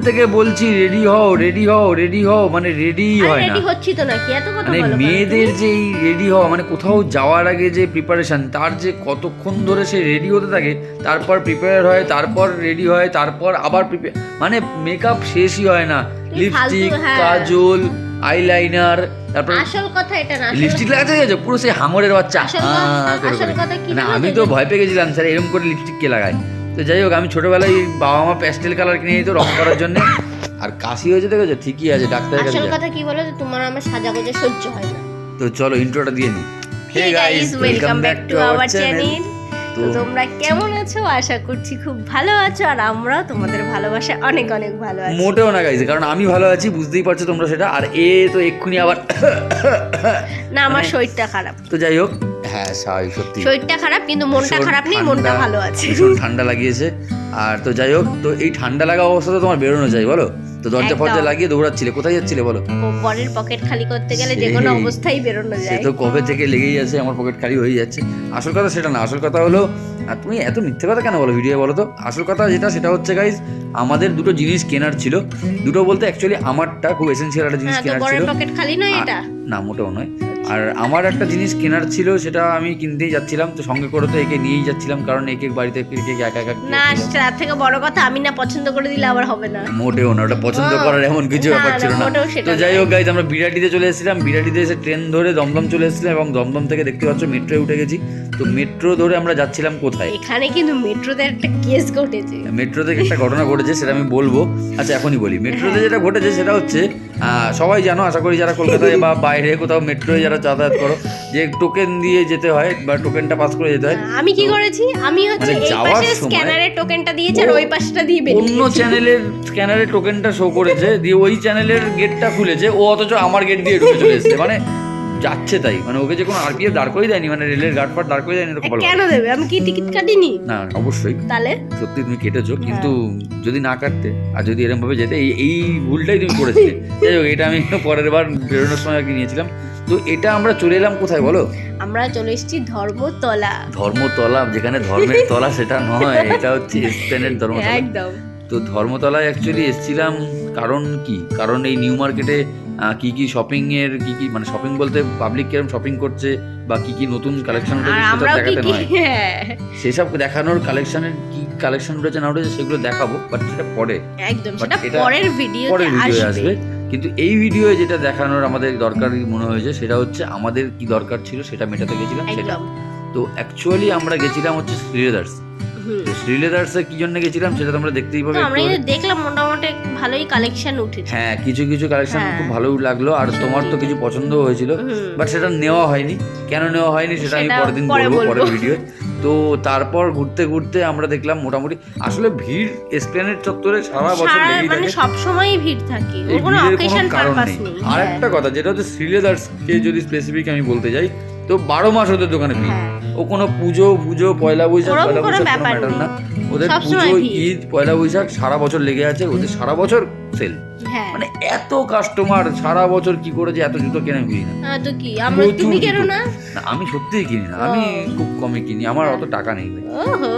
থেকে বলছি রেডি হও রেডি হও রেডি হও মানে রেডি হয় না। রেডি হচ্ছি তো নাকি? এত কথা মানে মেয়েদের যে এই রেডি হওয়া মানে কোথাও যাওয়ার আগে যে প্রিপারেশন তার যে কতক্ষণ ধরে সে রেডি হতে থাকে তারপর প্রিপেয়ার হয় তারপর রেডি হয় তারপর আবার প্রিপেয়ার মানে মেকআপ শেষই হয় না। লিপস্টিক হ্যাঁ। কাজল আইলাইনার তারপর আসল কথা এটা না লিপস্টিক লাগাতে গেছে? পুরো সেই হাঙরের বাচ্চা। মানে আমি তো? তো ভয় পেয়ে গেছিলাম স্যার এরকম করে লিপস্টিক কে লাগায়? তো যাই হোক আমি ছোটবেলায় বাবা মা প্যাস্টেল কালার কিনে দিত রং করার জন্য। আর কাশি হয়েছে দেখেছ? ঠিকই আছে ডাক্তারের কাছে আসল কথা কি বলো তোমার আমার সাজা গোজা সহ্য হয় না। তো চলো ইন্ট্রোটা দিয়ে নিই hey guys welcome back to our channel তো তোমরা কেমন আছো? আশা করছি খুব ভালো আছো আর আমরাও তোমাদের ভালোবাসা অনেক অনেক ভালো আছি। মোটেও না গাইছে কারণ আমি ভালো আছি বুঝতেই পারছ তোমরা সেটা। আর এ তো এক্ষুনি আবার না আমার মানে- শরীরটা খারাপ। তো যাই হোক হ্যাঁ স্বাভাবিক সত্যি। শরীরটা খারাপ কিন্তু মনটা খারাপ নেই মনটা ভালো আছে। ভীষণ ঠান্ডা লাগিয়েছে। আর তো যাই হোক তো এই ঠান্ডা লাগা অবস্থাতে তোমার বেরোনো যায় বলো? তো দরজা ফরজা লাগিয়ে দৌড়াচ্ছিলে কোথায় যাচ্ছিলে বলো? বরের পকেট খালি করতে গেলে যে কোনো অবস্থায় বেরোনো সে যায়। তো কবে থেকে লেগেই আছে আমার পকেট খালি হয়ে যাচ্ছে। আসল কথা সেটা না আসল কথা হলো আর তুমি এত মিথ্যে কথা কেন বলো ভিডিও বলো তো? আসল কথা যেটা সেটা হচ্ছে গাইজ আমাদের দুটো জিনিস কেনার ছিল। দুটো বলতে অ্যাকচুয়ালি আমারটা খুব এসেন্সিয়াল একটা জিনিস হ্যাঁ কেনার ছিল। পকেট খালি নয় এটা? না মোটেও নয়। আর আমার একটা জিনিস কেনার ছিল সেটা আমি কিনতেই যাচ্ছিলাম তো সঙ্গে করে তো একে নিয়েই যাচ্ছিলাম কারণ একে বাড়িতে একে একা একা না তার থেকে বড় কথা আমি না পছন্দ করে দিলে আবার হবে না। মোটেও না ওটা পছন্দ করার এমন কিছু ব্যাপার ছিল না। তো যাই হোক গাইজ আমরা বিরাটিতে চলে এসেছিলাম বিরাটিতে এসে ট্রেন ধরে দমদম চলে এসেছিলাম এবং দমদম থেকে দেখতে পাচ্ছ মেট্রোয় উঠে গেছি। তো মেট্রো ধরে আমরা যাচ্ছিলাম কোথায়? এখানে কিন্তু মেট্রোতে একটা কেস ঘটেছে। মেট্রো থেকে একটা ঘটনা ঘটেছে সেটা আমি বলব। আচ্ছা এখনই বলি। মেট্রোতে হ্যাঁ। যেটা ঘটেছে সেটা হচ্ছে সবাই জানো আশা করি যারা কলকাতায় বা বাইরে কোথাও মেট্রোয় যারা যাতায়াত করো যে টোকেন দিয়ে যেতে হয় বা টোকেনটা পাস করে যেতে হয় আমি কি করেছি? আমি হচ্ছে মানে এই পাশে স্ক্যানারের টোকেনটা দিয়েছি আর ওই পাশটা দিয়ে অন্য চ্যানেলের স্ক্যানারে টোকেনটা শো করেছে দিয়ে ওই চ্যানেলের গেটটা খুলেছে ও অথচ আমার গেট দিয়ে ঢুকে চলে এসেছে। মানে যাচ্ছে তাই। মানে ওকে যে কোনো আরপিএফ দাঁড় করে দেয়নি মানে রেলের গার্ড ফাট দাঁড় করে দেয়নি তো কপাল কেন দেবে? আমি কি টিকিট কাটিনি? না অবশ্যই। তাহলে? সত্যি তুমি কেটেছো হ্যাঁ। কিন্তু যদি না কাটতে আর যদি এরকম ভাবে যেতে এই এই ভুলটাই তুমি করেছিলে। যাই হোক এটা আমি পরের বার বেরোনোর সময় কি নিয়েছিলাম। তো এটা আমরা চলে এলাম কোথায় বলো? আমরা চলে এসেছি ধর্মতলা। ধর্মতলা যেখানে ধর্মের তলা সেটা নয় এটা হচ্ছে স্পেনের ধর্মতলা। একদম। তো ধর্মতলায় অ্যাকচুয়ালি এসেছিলাম কারণ কি? কারণ এই নিউ মার্কেটে কি কি শপিং এর কি কি মানে শপিং বলতে পাবলিক কীরকম শপিং করছে বা কি কি নতুন কালেকশন দেখাতে নয়। হ্যাঁ। সেসব দেখানোর কালেকশনের কি কালেকশন উঠেছে না উঠেছে সেগুলো দেখাবো বাট সেটা পরে। একদম সেটা পরের ভিডিওতে পরের ভিডিও আসবে। কিন্তু এই ভিডিওয়ে যেটা দেখানোর আমাদের দরকার মনে হয়েছে সেটা হচ্ছে আমাদের কি দরকার ছিল সেটা মেটাতে গেছিলাম সেটা। তো অ্যাকচুয়ালি আমরা গেছিলাম হচ্ছে শ্রীলেদার্স তো কি জন্য গেছিলাম সেটা তোমরা দেখতেই পাবে আমরা। কিন্তু দেখলাম মোটামুটি ভালোই কালেকশন উঠেছে হ্যাঁ কিছু কিছু কালেকশন হ্যাঁ। খুব ভালো লাগল আর তোমার তো কিছু পছন্দ হয়েছিল বাট সেটা নেওয়া হয়নি কেন নেওয়া হয়নি সেটা আমি পরের দিন বলব। পরের ভিডিও তো তারপর ঘুরতে ঘুরতে আমরা দেখলাম মোটামুটি আসলে ভিড় এসপ্লেনেড চত্বরে সারা বছর লেগেই মানে থাকে সব সময়ই ভিড় থাকে কোনো অকেশন পারপাস নেই নেই আর হ্যাঁ। একটা কথা যেটা হচ্ছে শ্রীলেদার্স কে যদি স্পেসিফিক আমি বলতে যাই তো বারো মাস ওদের দোকানে ভিড় হ্যাঁ। ও কোনো পুজো পুজো পয়লা বৈশাখ পয়লা বৈশাখ কোনো না। ওদের পুজো ঈদ পয়লা বৈশাখ সারা বছর লেগে আছে ওদের সারা বছর সেল হ্যাঁ। মানে এত কাস্টমার সারা বছর কি করে যে এত জুতো কেনে বুঝি না। হ্যাঁ, তো কি? আমরা তুমি কেন না? আমি সত্যিই কিনি না। আমি খুব কমই কিনি আমার অত টাকা নেই ভাই।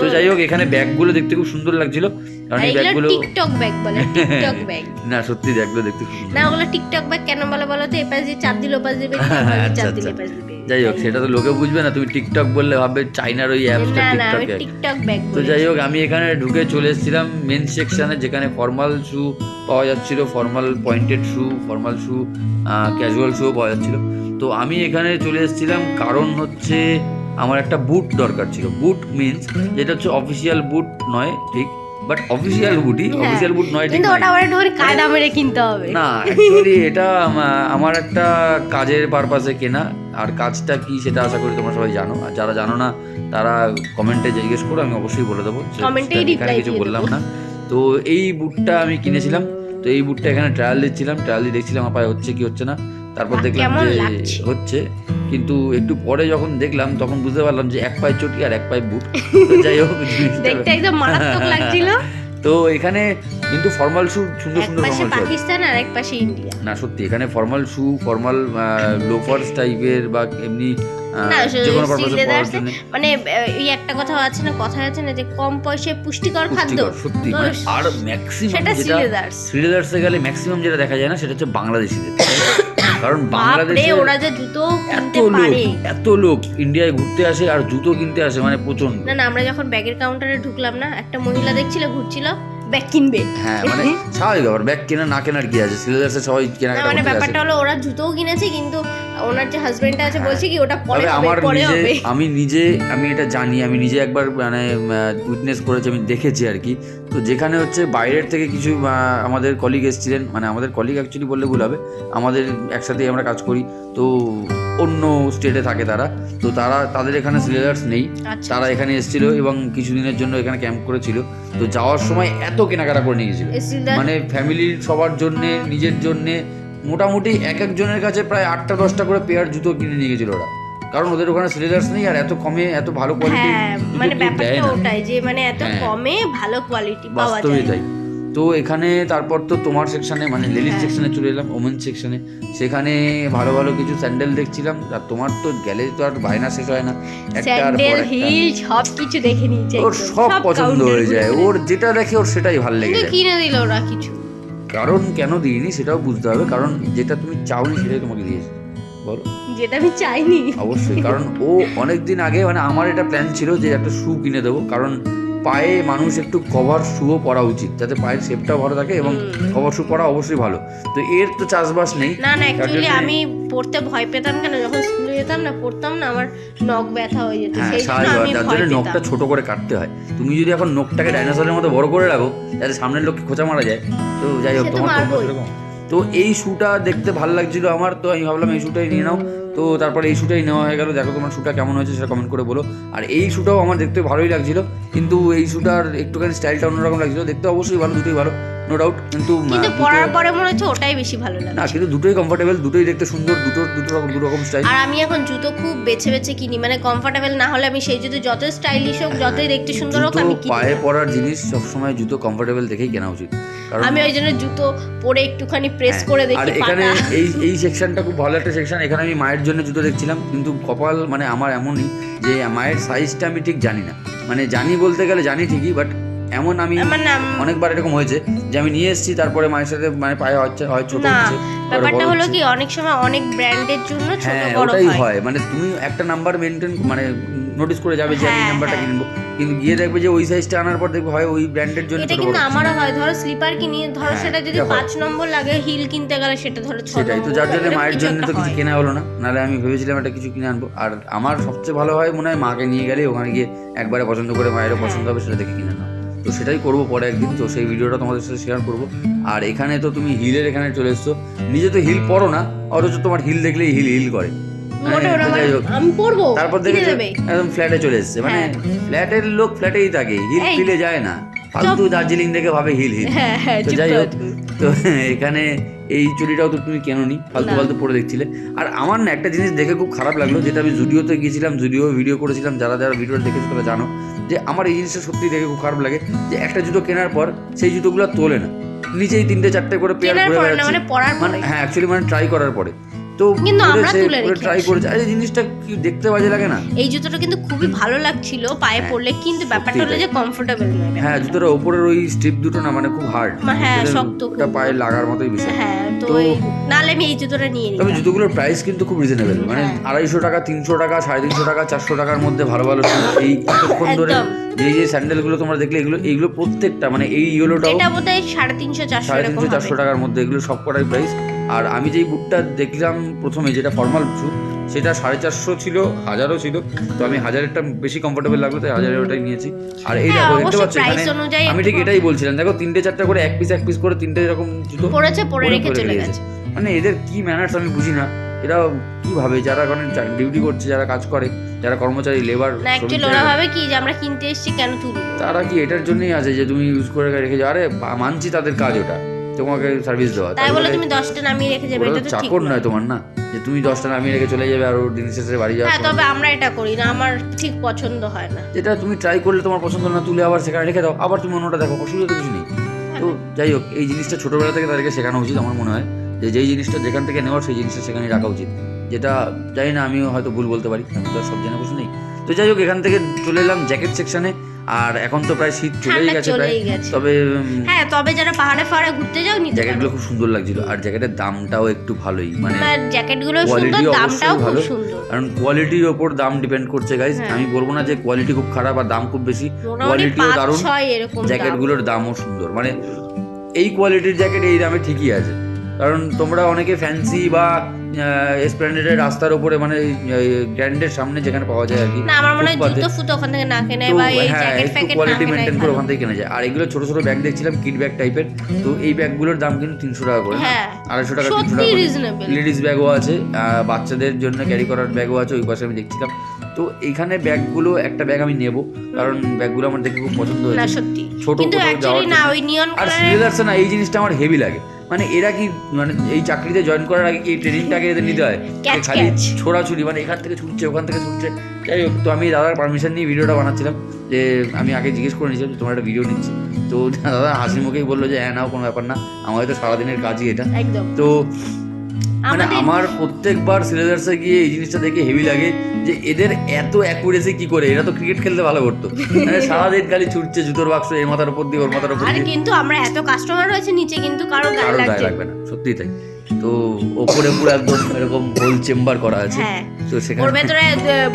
তো যাই হোক এখানে ব্যাগগুলো দেখতে খুব সুন্দর লাগছিল। কারণ এই ব্যাগগুলো টিকটক ব্যাগ বলে টিকটক ব্যাগ না সত্যি ব্যাগগুলো দেখতে খুব সুন্দর না ওগুলো টিকটক ব্যাগ কেন বলে বলো তো? এপাশ দিয়ে চাপ দিলে ওপাশ আচ্ছা, চাপ দিলে আচ্ছা। এপাশ দিবে। যাই হোক সেটা তো লোকে বুঝবে না। তুমি টিকটক বললে ভাববে চাইনার ওই অ্যাপসটা টিকটক তো যাই হোক আমি এখানে ঢুকে চলে এসেছিলাম মেন সেকশনে যেখানে ফর্মাল শু পাওয়া যাচ্ছিল formal pointed shoe formal shoe casual শুও পাওয়া যাচ্ছিল। তো আমি এখানে চলে এসেছিলাম কারণ হচ্ছে আমার একটা বুট দরকার ছিল। বুট মিন্স যেটা হচ্ছে অফিসিয়াল বুট নয় ঠিক? বাট অফিসিয়াল বুটই অফিসিয়াল বুট নয় ঠিক কিন্তু ওটা নয়। আবার একটু কায়দা মেরে কিনতে হবে। না অ্যাকচুয়ালি এটা আমার একটা কাজের পারপাসে কেনা। আর কাজটা কি সেটা আশা করি তোমরা সবাই জানো। আর যারা জানো না তারা কমেন্টে জিজ্ঞেস করো আমি অবশ্যই বলে দেবো। এখানে কিছু বললাম না। তো এই বুটটা আমি কিনেছিলাম। তো এই বুটটা এখানে ট্রায়াল দিচ্ছিলাম। ট্রায়াল দিয়ে দেখছিলাম আমার পায়ে হচ্ছে কি হচ্ছে না। তারপর দেখলাম যে হচ্ছে। কিন্তু একটু পরে যখন দেখলাম তখন বুঝতে পারলাম যে এক পায়ে চটি আর এক পায়ে বুট যাই হোক জিনিসটা- দেখতে একদম মারাত্মক লাগছিল। তো এখানে কিন্তু ফর্মাল শু সুন্দর সুন্দর ফর্মাল শু পাকিস্তান আর এক পাশে ইন্ডিয়া। না সত্যি এখানে ফর্মাল শু ফর্মাল লোফার্স টাইপের বা এমনি মানে এই একটা কথা আছে না কথা আছে না যে কম পয়সায় পুষ্টিকর খাদ্য। সত্যি মানে আর ম্যাক্সিমাম সেটা শ্রীলেদার্সে গেলে ম্যাক্সিমাম যেটা দেখা যায় না সেটা হচ্ছে বাংলাদেশিদের। কারণ বাংলাদেশে ওরা যে জুতো এত লোক পারে। এত লোক ইন্ডিয়ায় ঘুরতে আসে আর জুতো কিনতে আসে মানে প্রচণ্ড না না আমরা যখন ব্যাগের কাউন্টারে ঢুকলাম না একটা মহিলা দেখছিল ঘুরছিল ব্যাগ কিনবে। হ্যাঁ মানে স্বাভাবিক ব্যাপার ব্যাগ কেনা না কেনার কি আছে? শ্রীলেদার্সে সবাই না, কেনাকাটা মানে ব্যাপারটা হলো ওরা জুতোও কিনেছে কিন্তু ওনার যে হাজবেন্ডটা আছে হ্যাঁ। বলছে কি ওটা পরে হবে আমার নিজে আমি নিজে আমি এটা জানি আমি নিজে একবার মানে উইটনেস করেছি আমি দেখেছি আর কি। তো যেখানে হচ্ছে বাইরের থেকে কিছু আমাদের কলিগ এসেছিলেন মানে আমাদের কলিগ অ্যাকচুয়ালি বললে ভুল হবে আমাদের একসাথেই আমরা কাজ করি তো অন্য স্টেটে থাকে তারা তো তারা তাদের এখানে সিলেবাস নেই আচ্ছা তারা এখানে এসেছিল এবং কিছুদিনের জন্য এখানে ক্যাম্প করেছিল তো যাওয়ার সময় এত কেনাকাটা করে নিয়ে গেছিল। মানে ফ্যামিলির সবার জন্য নিজের জন্য মোটামুটি এক একজনের কাছে প্রায় আটটা দশটা করে পেয়ার জুতো কিনে নিয়ে গেছিল ওরা। কারণ ওদের ওখানে সিলেবাস নেই আর এত কমে এত ভালো কোয়ালিটি হ্যাঁ মানে ব্যাপারটা ওটাই যে মানে এত হ্যাঁ। কমে ভালো কোয়ালিটি পাওয়া বাস্তবে যায়। তাই। তো এখানে তারপর তো তোমার সেকশনে মানে লেডিস হ্যাঁ। সেকশনে চলে এলাম ওমেন সেকশনে সেখানে ভালো ভালো কিছু স্যান্ডেল দেখছিলাম। আর তোমার তো গেলে তো আর বায়না শেষ হয় না। একটা আর স্যান্ডেল পর সব কিছু দেখে নিয়েছে ওর সব পছন্দ হয়ে যায়। ওর যেটা দেখে ওর সেটাই ভালো লেগে যায়। কিনে দিল ওরা কিছু। কারণ কেন দিইনি সেটাও বুঝতে হবে। কারণ যেটা তুমি চাওনি সেটাই তোমাকে দিয়েছে। বলো। যেটা আমি চাইনি। অবশ্যই কারণ ও অনেক দিন আগে মানে আমার এটা প্ল্যান ছিল যে একটা শু কিনে দেবো কারণ পায়ে মানুষ একটু কভার শুও পরা উচিত যাতে পায়ের শেপটাও ভালো থাকে এবং কভার শু পরা অবশ্যই ভালো। তো এর তো চাষবাস নেই। না না অ্যাকচুয়ালি আমি পড়তে ভয় পেতাম কেন? যখন স্কুলে যেতাম না পড়তাম না আমার নখ ব্যথা হয়ে যেত। হ্যাঁ সেই জন্য আমি তার জন্য নখটা ছোট করে কাটতে হয়। তুমি যদি এখন নখটাকে ডাইনোসরের মতো বড় করে রাখো যাতে সামনের লোককে খোঁচা মারা যায়। তো যাই হোক তোমার তো। তো এই শুটা দেখতে ভালো লাগছিল আমার, তো আমি ভাবলাম এই শুটাই নিয়ে নাও। তো তারপরে এই শ্যুটাই নেওয়া হয়ে গেল, দেখো তোমার শুটা কেমন হয়েছে সেটা কমেন্ট করে বলো। আর এই শুটাও আমার দেখতে ভালোই লাগছিল, কিন্তু এই শ্যুটার একটুখানি স্টাইলটা অন্যরকম লাগছিল, দেখতে অবশ্যই ভালো, দুটোই ভালো। নো ডাউট কিন্তু পড়ার পরে মনে হচ্ছে ওটাই বেশি ভালো লাগে। না কিন্তু দুটোই কমফোর্টেবল দুটোই দেখতে সুন্দর দুটো দুটো রকম দু রকম স্টাইল আর আমি এখন জুতো খুব বেছে বেছে কিনি মানে কমফোর্টেবল না হলে আমি সেই জুতো যতই স্টাইলিশ হোক যতই দেখতে সুন্দর হোক আমি কিনি। পায়ে। পরার জিনিস সবসময় জুতো কমফোর্টেবল দেখেই কেনা উচিত। কারণ আমি ওই জন্য জুতো পরে একটুখানি প্রেস হ্যাঁ, করে আর এখানে এই এই সেকশনটা খুব ভালো একটা সেকশন এখানে আমি মায়ের জন্য জুতো দেখছিলাম কিন্তু কপাল মানে আমার এমনই যে মায়ের সাইজটা আমি ঠিক জানি না। মানে জানি বলতে গেলে জানি ঠিকই বাট এমন আমি অনেকবার এরকম হয়েছে যে আমি নিয়ে এসেছি তারপরে মায়ের সাথে মানে পায়ে হচ্ছে হয় ছোট হচ্ছে ব্যাপারটা হলো কি অনেক সময় অনেক ব্র্যান্ডের জন্য ছোট হ্যাঁ বড় হয়। হয়। মানে তুমি একটা নাম্বার মেনটেন মানে নোটিস করে যাবে যে আমি হ্যাঁ, নাম্বারটা হ্যাঁ। কিনবো। কিন্তু গিয়ে দেখবে যে ওই সাইজটা আনার পর দেখবে হয় ওই ব্র্যান্ডের জন্য এটা কিন্তু আমারও হয়। ধরো স্লিপার কিনি ধরো হ্যাঁ, সেটা যদি এটা হয়। পাঁচ নম্বর লাগে হিল কিনতে গেলে সেটা ধরো ছ সেটাই তো যার জন্য মায়ের জন্য তো কিছু কেনা হলো না। নাহলে আমি ভেবেছিলাম একটা কিছু কিনে আনব। আর আমার সবচেয়ে ভালো হয় মনে হয় মাকে নিয়ে গেলে ওখানে গিয়ে একবারে পছন্দ করে মায়েরও হ্যাঁ। পছন্দ হবে সেটা দেখে কিনে নাও। তো সেটাই করব পরে একদিন তো সেই ভিডিওটা তোমাদের সাথে শেয়ার করব। আর এখানে তো তুমি হিলের এখানে চলে এসছো। নিজে তো হিল পরো না অথচ তোমার হিল দেখলেই হিল হিল করে। হ্যাঁ, পড়ব তারপর দেখে একদম ফ্ল্যাটে চলে এসছে। মানে। ফ্ল্যাটের লোক ফ্ল্যাটেই থাকে হিল। ফিলে যায় না। ফালতু দার্জিলিং দেখে ভাবে হিল হিল। হ্যাঁ হ্যাঁ তো যাই হোক তো এখানে এই চুড়িটাও তো তুমি কেননি ফালতু ফালতু পরে দেখছিলে। আর আমার না একটা জিনিস দেখে খুব খারাপ লাগল যেটা আমি জুডিওতে গিয়েছিলাম জুডিও ভিডিও করেছিলাম যারা যারা ভিডিওটা দেখেছ তারা জানো যে আমার এই জিনিসটা সত্যি দেখে খুব খারাপ লাগে যে একটা জুতো কেনার পর সেই জুতোগুলো তোলে না। নিচেই তিনটে চারটে করে পেয়ার ঘুরে বেড়াচ্ছে। মানে মানে হ্যাঁ অ্যাকচুয়ালি মানে ট্রাই করার পরে। তো কিন্তু আমরা তুলে রেখে ট্রাই। করেছে। আরে জিনিসটা কি দেখতে বাজে লাগে না? এই জুতোটা কিন্তু খুবই ভালো লাগছিল পায়ে হ্যাঁ, পরলে কিন্তু ব্যাপারটা হলো যে কমফোর্টেবল নয় হ্যাঁ। জুতোটা ওপরের ওই স্ট্রিপ দুটো না মানে খুব হার্ড হ্যাঁ, শক্ত ওটা পায়ে লাগার মতোই বিষয়। হ্যাঁ তো এই- আমি এই জুতোটা নিয়ে তবে জুতোগুলোর প্রাইস কিন্তু খুব রিজনেবল মানে হ্যাঁ। আড়াইশো টাকা তিনশো টাকা সাড়ে তিনশো টাকা চারশো টাকার মধ্যে ভালো ভালো। এই এতক্ষণ ধরে। যে যে স্যান্ডেলগুলো তোমরা দেখলে এগুলো এইগুলো প্রত্যেকটা মানে এই ইয়েলোটাও এটা বোধহয় সাড়ে তিনশো চারশো সাড়ে তিনশো চারশো টাকার মধ্যে এগুলো সব কটাই প্রাইস আর আমি যেই বুটটা দেখলাম প্রথমে যেটা ফর্মাল শু সেটা সাড়ে চারশো ছিল হাজারও ছিল। তো আমি হাজারেরটা বেশি কমফোর্টেবল লাগল তাই হাজারের ওটাই নিয়েছি। আর এই হ্যাঁ, দেখো দেখতে পাচ্ছ এখানে আমি ঠিক এটাই বলছিলাম। দেখো তিনটে চারটে করে এক পিস এক পিস করে তিনটে এরকম জুতো পড়েছে পরে রেখে চলে গেছে। মানে এদের কি ম্যানার্স আমি বুঝি না। এরা কি ভাবে যারা এখন ডিউটি করছে যারা কাজ করে যারা কর্মচারী লেবার ওরা ভাবে কি যে আমরা কিনতে এসেছি কেন তুলবো? তারা কি এটার জন্যই আছে যে তুমি ইউজ করে রেখে যাও? আরে মানছি তাদের কাজ ওটা। তোমাকে সার্ভিস দেওয়া। তাই বলে তুমি দশটা নামিয়ে রেখে যাবে এটা তো ঠিক চাকর নয়। তোমার না যে তুমি দশটা নামিয়ে রেখে চলে যাবে আর দিন শেষে বাড়ি যাওয়ার হ্যাঁ তবে আমরা এটা করি না আমার ঠিক পছন্দ হয় না। যেটা তুমি ট্রাই করলে তোমার পছন্দ না তুলে আবার সেখানে রেখে দাও আবার তুমি অন্যটা দেখো অসুবিধা তো কিছু নেই। তো যাই হোক এই জিনিসটা ছোটবেলা থেকে তাদেরকে শেখানো উচিত আমার মনে হয় যে যেই জিনিসটা যেখান থেকে নেওয়ার সেই জিনিসটা সেখানে রাখা উচিত। যেটা জানি না আমিও হয়তো ভুল বলতে পারি আমি তো সব জেনে বসে নেই। তো যাই হোক এখান থেকে চলে এলাম জ্যাকেট সেকশনে আর এখন তো প্রায় শীত চলেই গেছে প্রায়। তবে হ্যাঁ তবে যারা পাহাড়ে ফাহাড়ে ঘুরতে যাও নিতে জ্যাকেটগুলো খুব সুন্দর লাগছিল। আর জ্যাকেটের দামটাও একটু ভালোই মানে জ্যাকেটগুলো সুন্দর দামটাও খুব। সুন্দর। কারণ কোয়ালিটির ওপর দাম ডিপেন্ড করছে গাইজ হ্যাঁ। আমি বলব না যে কোয়ালিটি খুব খারাপ আর দাম খুব বেশি। কোয়ালিটিও দারুণ। জ্যাকেটগুলোর দামও সুন্দর। মানে এই কোয়ালিটির জ্যাকেট এই দামে ঠিকই আছে। কারণ তোমরা অনেকে ফ্যান্সি বা এসপ্ল্যানেডের রাস্তার উপরে মানে গ্র্যান্ডের সামনে যেখানে পাওয়া যায় আর কি না আমার মনে হয় জুতো ফুতো ওখান থেকে না কেনে বা এই জ্যাকেট ফ্যাকেট কোয়ালিটি মেনটেন করে। ওখান থেকে কেনা যায়। আর এগুলো ছোট ছোট ব্যাগ দেখছিলাম কিট ব্যাগ টাইপের তো এই ব্যাগগুলোর দাম কিন্তু তিনশো টাকা করে। হ্যাঁ আড়াইশো টাকা তিনশো সত্যি টাকা করে। রিজনেবল লেডিস ব্যাগও আছে বাচ্চাদের জন্য ক্যারি করার ব্যাগও আছে ওই পাশে আমি দেখছিলাম। তো এইখানে ব্যাগগুলো একটা ব্যাগ আমি নেব কারণ ব্যাগগুলো আমার দেখে খুব পছন্দ না হয়েছে সত্যি। ছোট কিন্তু কোথাও অ্যাকচুয়ালি যাওয়ার না ওই নিয়ন আর কালারের না এই জিনিসটা আমার হেভি লাগে। মানে এরা কি মানে এই চাকরিতে জয়েন করার আগে কি এই ট্রেনিংটাকে এদের নিতে হয়? খালি. ছোড়াছুড়ি মানে এখান থেকে ছুটছে ওখান থেকে ছুটছে। যাই হোক তো আমি দাদার পারমিশন নিয়ে ভিডিওটা বানাচ্ছিলাম যে আমি আগে জিজ্ঞেস করে নিয়েছিলাম যে তোমার একটা ভিডিও নিচ্ছি। তো দাদা হাসি মুখেই বলল যে হ্যাঁ নাও কোনো ব্যাপার না। আমাদের তো সারাদিনের কাজই এটা। একদম। তো মানে আমার প্রত্যেকবার সিলেদার্সে গিয়ে এই জিনিসটা দেখে হেভি লাগে যে এদের এত অ্যাকুরেসি কি করে? এরা তো ক্রিকেট খেলতে ভালো করতো। মানে সারাদিন খালি ছুটছে জুতোর বাক্স এর মাথার উপর দিয়ে ওর মাথার উপর দিয়ে। কিন্তু আমরা এত কাস্টমার রয়েছে নিচে কিন্তু কারও গায়ে লাগবে না সত্যি তাই। তো ওপরে পুরো একদম এরকম হোল চেম্বার করা আছে। হ্যাঁ। তো ওর ভেতরে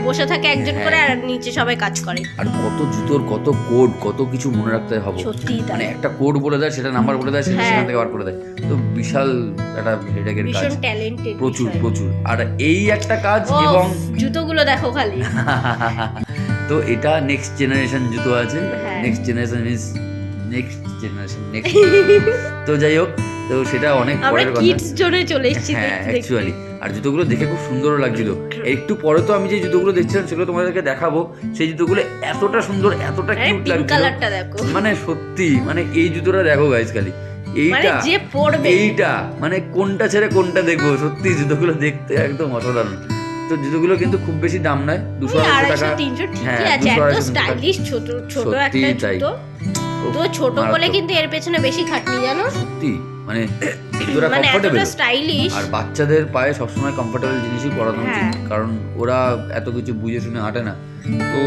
বসে থাকে একজন করে আর নিচে সবাই কাজ করে। আর কত জুতোর কত কোড কত কিছু মনে রাখতে হবে মানে একটা কোড বলে দেয় সেটা নাম্বার বলে দেয় সেটা হ্যাঁ। সেখান থেকে বার করে দেয়। তো বিশাল একটা হেডেকের কাজ। প্রচুর প্রচুর। আর এই একটা কাজ এবং জুতোগুলো দেখো খালি। তো এটা নেক্সট জেনারেশন জুতো আছে। হ্যাঁ। Next generation means next generation next তো যাই হোক তো সেটা অনেক পরের কথা। কিডস জোনে চলে এসেছি হ্যাঁ। অ্যাকচুয়ালি আর জুতোগুলো দেখে খুব সুন্দরও লাগছিল। একটু পরে তো আমি যে জুতোগুলো দেখছিলাম সেগুলো তোমাদেরকে দেখাবো। সেই জুতোগুলো এতটা সুন্দর এতটা কিউট লাগছিল। মানে সত্যি মানে এই জুতোটা দেখো গাইজ খালি। মানে এইটা যে পড়বে এইটা মানে কোনটা ছেড়ে কোনটা দেখব? সত্যি জুতোগুলো দেখতে একদম অসাধারণ। তো জুতোগুলো কিন্তু খুব বেশি দাম নয় দুশো আড়াইশো টাকা। হ্যাঁ, আছে দুশো। স্টাইলিশ ছোট ছোট একটা জুতো। তো ছোট বলে কিন্তু এর পেছনে বেশি খাটনি জানো? সত্যি। মানে জুতোটা মানে কমফোর্টেবল আর বাচ্চাদের পায়ে সবসময় কমফোর্টেবল জিনিসই পরানো উচিত হ্যাঁ। কারণ ওরা এত কিছু বুঝে শুনে হাঁটে না। তো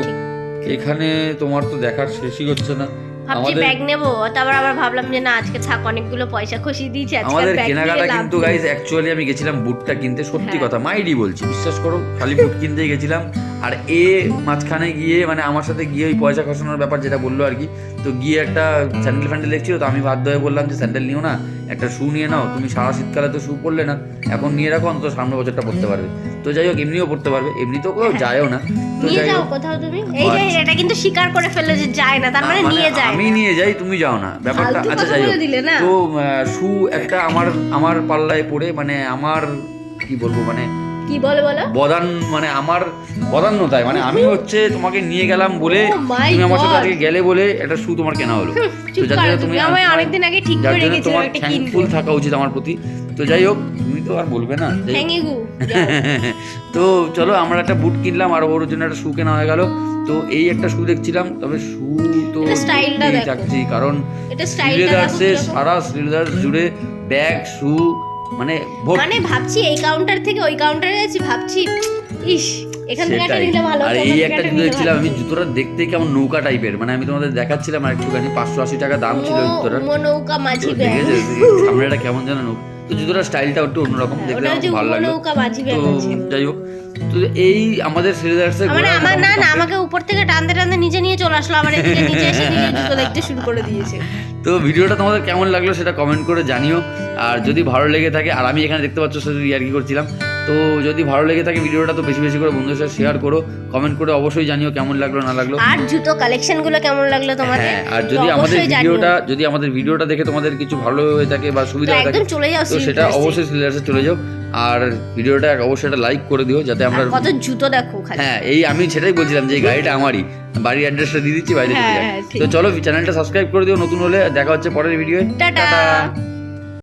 এখানে তোমার তো দেখার শেষই হচ্ছে না। ভাবছি ব্যাগ নেব তারপর আবার ভাবলাম যে না আজকে থাক অনেকগুলো পয়সা খুশি দিয়েছি আজকে আমাদের কেনাকাটা কিন্তু গাইজ অ্যাকচুয়ালি আমি গেছিলাম বুটটা কিনতে সত্যি হ্যাঁ। কথা মাইডি বলছি বিশ্বাস করো খালি বুট কিনতেই গেছিলাম। আর এ মাঝখানে গিয়ে মানে আমার সাথে গিয়ে ওই পয়সা খসানোর ব্যাপার যেটা বলল আর কি তো গিয়ে একটা স্যান্ডেল ফ্যান্ডেল দেখছিল তো আমি বাধ্য হয়ে বললাম যে স্যান্ডেল নিও না একটা শু নিয়ে নাও তুমি সারা শীতকালে তো শু পরলে না এখন নিয়ে রাখো অন্তত সামনে বছরটা পড়তে পারবে। তো যাই হোক এমনিও পড়তে পারবে এমনি তো কেউ যায়ও না তো যাই হোক। কোথাও তুমি। এই যে। এটা কিন্তু স্বীকার করে ফেলল যে যায় না তার মানে মানে নিয়ে যায় আমি নিয়ে যাই তুমি যাও না ব্যাপারটা আচ্ছা যাই হোক। তো শু একটা আমার আমার পাল্লায় পড়ে মানে আমার কি বলব মানে কি বলে বলো? বদান মানে আমার বদান্যতায় মানে আমি হচ্ছে তোমাকে নিয়ে গেলাম বলে Oh তুমি আমার সাথে আজকে গেলে বলে একটা শু তোমার কেনা হলো। চুপ যার জন্য তুমি তোমার- অনেকদিন আগে ঠিক করে রেখেছিলাম তোমার থ্যাঙ্কফুল থাকা উচিত আমার প্রতি। তো যাই হোক তুমি তো আর বলবে না তো চলো আমরা একটা বুট কিনলাম আর ওর জন্য একটা শু কেনা হয়ে গেল। তো এই একটা শু দেখছিলাম তবে শু তো থাকছি কারণ এটা স্টাইলটা শ্রীলেদার্সে সারা শ্রীলেদার্স জুড়ে ব্যাগ শু মানে মানে ভাবছি এই কাউন্টার থেকে ওই কাউন্টারে যাচ্ছি ভাবছি ইস এখান থেকে একটা নিলে ভালো আর এই একটা জুতো দেখছিলাম আমি জুতোটা দেখতে কেমন নৌকা টাইপের মানে আমি তোমাদের দেখাচ্ছিলাম আর একটুখানি পাঁচশো আশি টাকা দাম ছিল হতো। নৌকা মাঝি দেখেছ কেমন যেন নৌকা তো জুতোটার স্টাইলটা একটু অন্যরকম দেখতে আমার ভালো লাগল। মাঝি তো যাই হোক তো এই আমাদের শ্রীলেদার্সের মানে আমার না না আমাকে উপর থেকে টানতে টানতে নিচে নিয়ে চলে আসলো আবার এদিকে নিচে এসে নিজে জুতো দেখতে শুরু করে দিয়েছে। তো ভিডিওটা তোমাদের কেমন লাগল সেটা কমেন্ট করে জানিও। আর যদি ভালো লেগে থাকে আর আমি এখানে দেখতে পাচ্ছ সেটা ইয়ার্কি করছিলাম তো যদি ভালো লেগে থাকে ভিডিওটা তো বেশি বেশি করে বন্ধুদের সাথে শেয়ার করো কমেন্ট করে অবশ্যই জানিও কেমন লাগল না লাগল। আর জুতো কালেকশনগুলো কেমন লাগল তোমাদের? হ্যাঁ আর যদি আমাদের ভিডিওটা যদি আমাদের ভিডিওটা দেখে তোমাদের কিছু ভালো হয়ে থাকে বা সুবিধা হয়ে থাকে একদম চলে যাও তো সেটা অবশ্যই সিলিয়ার্সে চলে যাও। আর ভিডিওটা অবশ্যই একটা লাইক করে দিও যাতে আমরা কত জুতো দেখো খালি। হ্যাঁ এই আমি সেটাই বলছিলাম যে গাড়িটা আমারই বাড়ির অ্যাড্রেসটা দিয়ে দিচ্ছি বাইরে হ্যাঁ, হ্যাঁ। তো চলো চ্যানেলটা সাবস্ক্রাইব করে দিও নতুন হলে দেখা হচ্ছে পরের ভিডিও টাটা।